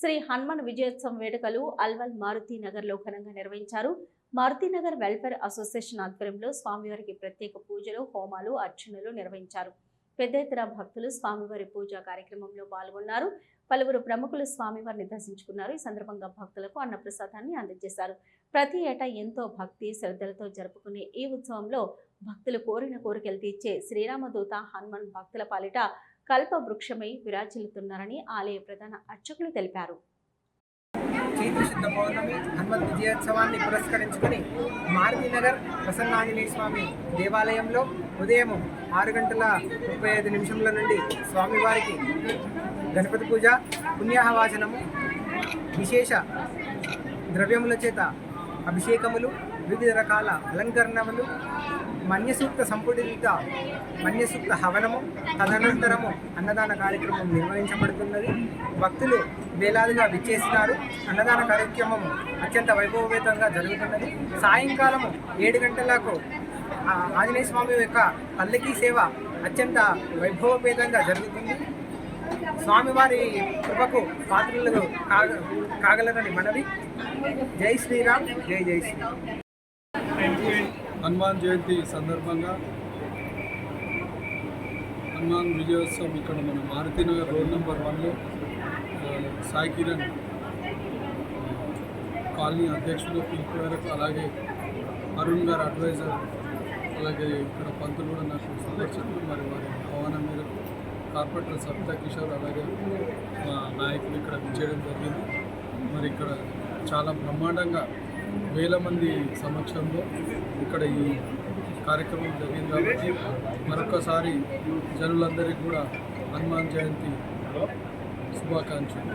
శ్రీ హనుమాన్ విజయోత్సవం వేడుకలు అల్వల్ మారుతి నగర్లో ఘనంగా నిర్వహించారు. మారుతినగర్ వెల్ఫేర్ అసోసియేషన్ ఆధ్వర్యంలో స్వామివారికి ప్రత్యేక పూజలు హోమాలు అర్చనలు నిర్వహించారు. పెద్ద ఎత్తున భక్తులు స్వామివారి పూజా కార్యక్రమంలో పాల్గొన్నారు. పలువురు ప్రముఖులు స్వామివారిని దర్శించుకున్నారు. ఈ సందర్భంగా భక్తులకు అన్నప్రసాదాన్ని అందజేశారు. ప్రతి ఏటా ఎంతో భక్తి శ్రద్ధలతో జరుపుకునే ఈ ఉత్సవంలో భక్తులు కోరిన కోరికలు తీర్చే శ్రీరామదూత హనుమాన్ భక్తుల పాలిట కల్ప వృక్షమై విరాజిల్లుతున్నారని ఆలయ ప్రధాన అర్చకులు తెలిపారు. చైత్ర శుద్ధ పౌర్ణమి హనుమత్ విజయోత్సవాన్ని పురస్కరించుకొని మారుతినగర్ ప్రసన్నాంజనేయ స్వామి దేవాలయంలో ఉదయం ఆరు గంటల ముప్పై ఐదు నిమిషముల నుండి స్వామివారికి గణపతి పూజ పుణ్యాహవాచనము విశేష ద్రవ్యముల చేత అభిషేకములు వివిధ రకాల అలంకరణములు మన్యసూక్త సంపుటిత మన్యసూక్త హవనము తదనంతరము అన్నదాన కార్యక్రమం నిర్వహించబడుతున్నది. భక్తులు వేలాదిగా విచ్చేసినారు. అన్నదాన కార్యక్రమం అత్యంత వైభవపేతంగా జరుగుతున్నది. సాయంకాలము ఏడు గంటలకు ఆంజనేయ స్వామి యొక్క పల్లకీ సేవ అత్యంత వైభవపేతంగా జరుగుతుంది. స్వామివారి కృపకు పాత్రలు కాగ కాగలరని మనవి. జై శ్రీరామ్. జై జై శ్రీరామ్. హనుమాన్ జయంతి సందర్భంగా హనుమాన్ విజయోత్సవం ఇక్కడ మన మారుతినగర్ రోడ్ నెంబర్ వన్లో సాయి కిరణ్ కాలనీ అధ్యక్షుడు పిలుపు మేరకు అలాగే అరుణ్ గారు అడ్వైజర్ అలాగే ఇక్కడ పంతులు కూడా నాకు సందర్శకులు మరి వారి ఆహ్వానం మేరకు కార్పొరేటర్ సబితా కిషోర్ అలాగే మా నాయకులు ఇక్కడ విచ్చేయడం జరిగింది. మరి ఇక్కడ చాలా బ్రహ్మాండంగా వేల మంది సమక్షంలో ఇక్కడ ఈ కార్యక్రమం జరిగింది కాబట్టి మరొకసారి జనులందరికీ కూడా హనుమాన్ జయంతి శుభాకాంక్షలు.